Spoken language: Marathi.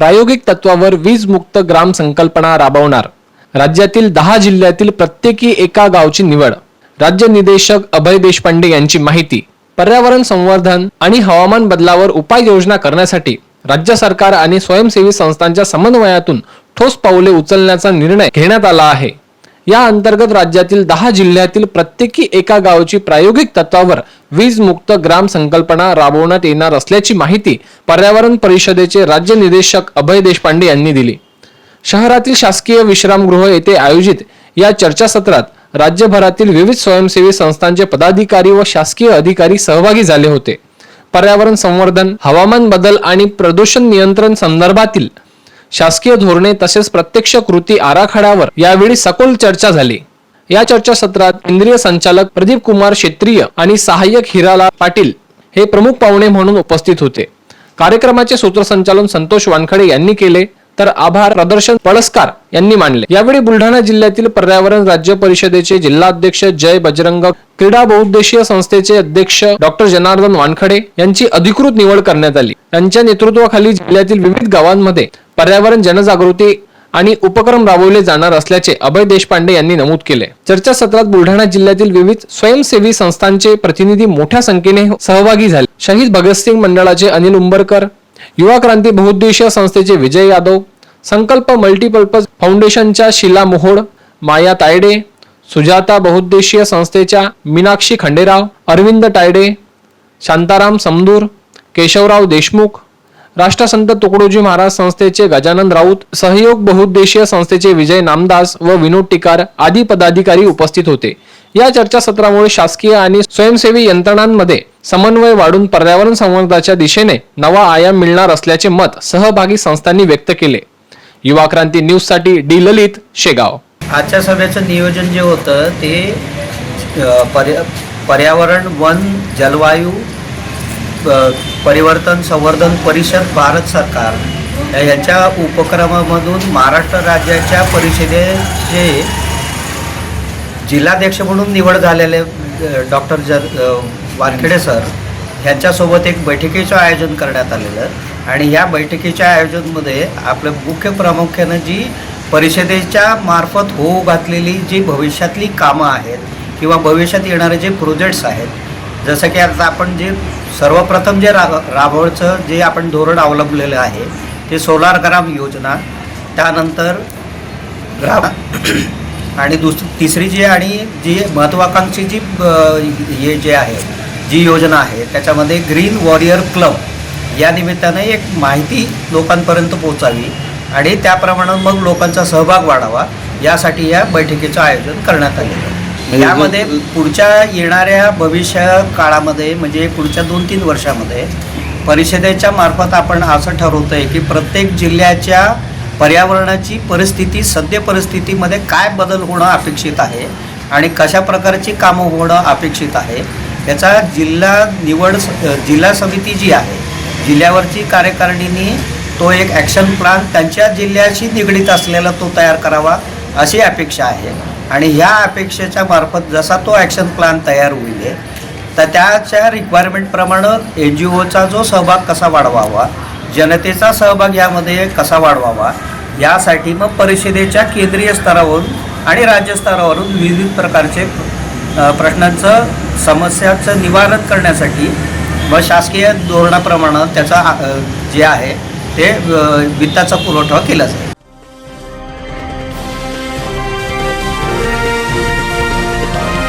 प्रायोगिक तत्वावर वीज मुक्त ग्राम संकल्पना राबवणार. राज्यातील दहा जिल्ह्यातील प्रत्येकी एका गावची निवड. राज्य निदेशक अभय देशपांडे यांची माहिती. पर्यावरण संवर्धन आणि हवामान बदलावर उपाययोजना करण्यासाठी राज्य सरकार आणि स्वयंसेवी संस्थांच्या समन्वयातून ठोस पाऊले उचलण्याचा निर्णय घेण्यात आला आहे. या अंतर्गत राज्यातील दहा जिल्ह्यातील प्रत्येकी एका गावची प्रायोगिक तत्वावर वीज मुक्त ग्राम संकल्पना राबवण्यात येणार असल्याची माहिती पर्यावरण परिषदेचे राज्य निदेशक अभय देशपांडे यांनी दिली. शहरातील शासकीय विश्रामगृह येथे आयोजित या चर्चासत्रात राज्यभरातील विविध स्वयंसेवी संस्थांचे पदाधिकारी व शासकीय अधिकारी सहभागी झाले होते. पर्यावरण संवर्धन हवामान बदल आणि प्रदूषण नियंत्रण संदर्भातील शासकीय धोरणे तसेच प्रत्यक्ष कृती आराखड्यावर यावेळी सखोल चर्चा झाली. या चर्चासत्रात केंद्रीय संचालक प्रदीप कुमार क्षेत्रीय आणि सहाय्यक हिराला पाटील हे प्रमुख पाहुणे म्हणून उपस्थित होते. कार्यक्रमाचे सूत्रसंचालन संतोष वानखडे यांनी केले. तर आभार प्रदर्शन पळसकार यांनी मांडले यावेळी बुलढाणा जिल्ह्यातील पर्यावरण राज्य परिषदेचे जिल्हाध्यक्ष जय बजरंग क्रीडा बहुउद्देशीय संस्थेचे अध्यक्ष डॉक्टर जनार्दन वानखडे यांची अधिकृत निवड करण्यात आली. त्यांच्या नेतृत्वाखाली जिल्ह्यातील विविध गावांमध्ये पर्यावरण जनजागृती आणि उपक्रम राबवले जाणार असल्याचे अभय देशपांडे यांनी नमूद केले. चर्चासत्रात बुलढाणा जिल्ह्यातील विविध स्वयंसेवी संस्थांचे प्रतिनिधी मोठ्या संख्येने सहभागी झाले. शहीद भगतसिंग मंडळाचे अनिल उंबरकर युवा क्रांती बहुउद्देशीय संस्थेचे विजय यादव संकल्प मल्टीपर्पज फाउंडेशनच्या शिला मोहोड माया तायडे सुजाता बहुद्देशीय संस्थेच्या मीनाक्षी खंडेराव अरविंद तायडे शांताराम समदूर केशवराव देशमुख राष्ट्रसंत तुकडोजी महाराज संस्थेचे गजानन राऊत सहयोग बहुउद्देशीय संस्थेचे विजय नामदास व विनोद टिकार आदी पदाधिकारी उपस्थित होते. या चर्चासत्रामुळे शासकीय आणि स्वयंसेवी यंत्रणांमध्ये समन्वय वाढून पर्यावरण संवर्धनाच्या दिशेने नवा आयाम मिळणार असल्याचे मत सहभागी संस्थांनी व्यक्त केले. युवा क्रांती न्यूजसाठी डी ललित शेगाव. आजच्या सभेचं नियोजन जे होतं ते पर्या पर्यावरण वन जलवायू परिवर्तन संवर्धन परिषद भारत सरकार याच्या उपक्रमामधून महाराष्ट्र राज्याच्या परिषदेचे जिल्हाध्यक्ष म्हणून निवड झालेले डॉक्टर ज वानखेडे सर ह्यांच्यासोबत एक बैठकीचं आयोजन करण्यात आलेलं. आणि ह्या बैठकीच्या आयोजनमध्ये आपलं मुख्य प्रामुख्यानं जी परिषदेच्या मार्फत होऊ घातलेली जी भविष्यातली कामं आहेत किंवा भविष्यात येणारे जे प्रोजेक्ट्स आहेत जसं की आता आपण जे सर्वप्रथम जे राब राबवचं जे आपण धोरण अवलंबलेलं आहे ते सोलार ग्राम योजना त्यानंतर ग्राम आणि दुस तिसरी जी आणि जी महत्त्वाकांक्षी जी हे जे आहे जी योजना आहे त्याच्यामध्ये ग्रीन वॉरियर क्लब या निमित्ताने एक माहिती लोकांपर्यंत पोचावी आणि त्याप्रमाणे मग लोकांचा सहभाग वाढावा यासाठी या बैठकीचं आयोजन करण्यात आलेलं आहे. यामध्ये पुढच्या येणाऱ्या भविष्य काळामध्ये म्हणजे पुढच्या दोन तीन वर्षामध्ये परिषदेच्या मार्फत आपण असं ठरवतो आहे की प्रत्येक जिल्ह्याच्या पर्यावरणाची परिस्थिती सद्य परिस्थितीमध्ये काय बदल होणं अपेक्षित आहे आणि कशा प्रकारची कामं होणं अपेक्षित आहे याचा जिल्हा निवड स- जिल्हा समिती जी आहे जिल्ह्यावरची कार्यकारिणीने तो एक ॲक्शन प्लॅन त्यांच्या जिल्ह्याशी निगडीत असलेला तो तयार करावा अशी अपेक्षा आहे. आणि ह्या अपेक्षेच्या मार्फत जसा तो ॲक्शन प्लॅन तयार होईल तर त्याच्या रिक्वायरमेंटप्रमाणे एन जी ओचा जो सहभाग कसा वाढवावा जनतेचा सहभाग यामध्ये कसा वाढवावा यासाठी मग परिषदेच्या केंद्रीय स्तरावरून आणि राज्य स्तरावरून विविध प्रकारचे प्रश्नांचं समस्याचं निवारण करण्यासाठी व शासकीय धोरणाप्रमाणे त्याचा जे आहे ते वित्ताचा पुरवठा केला जाईल.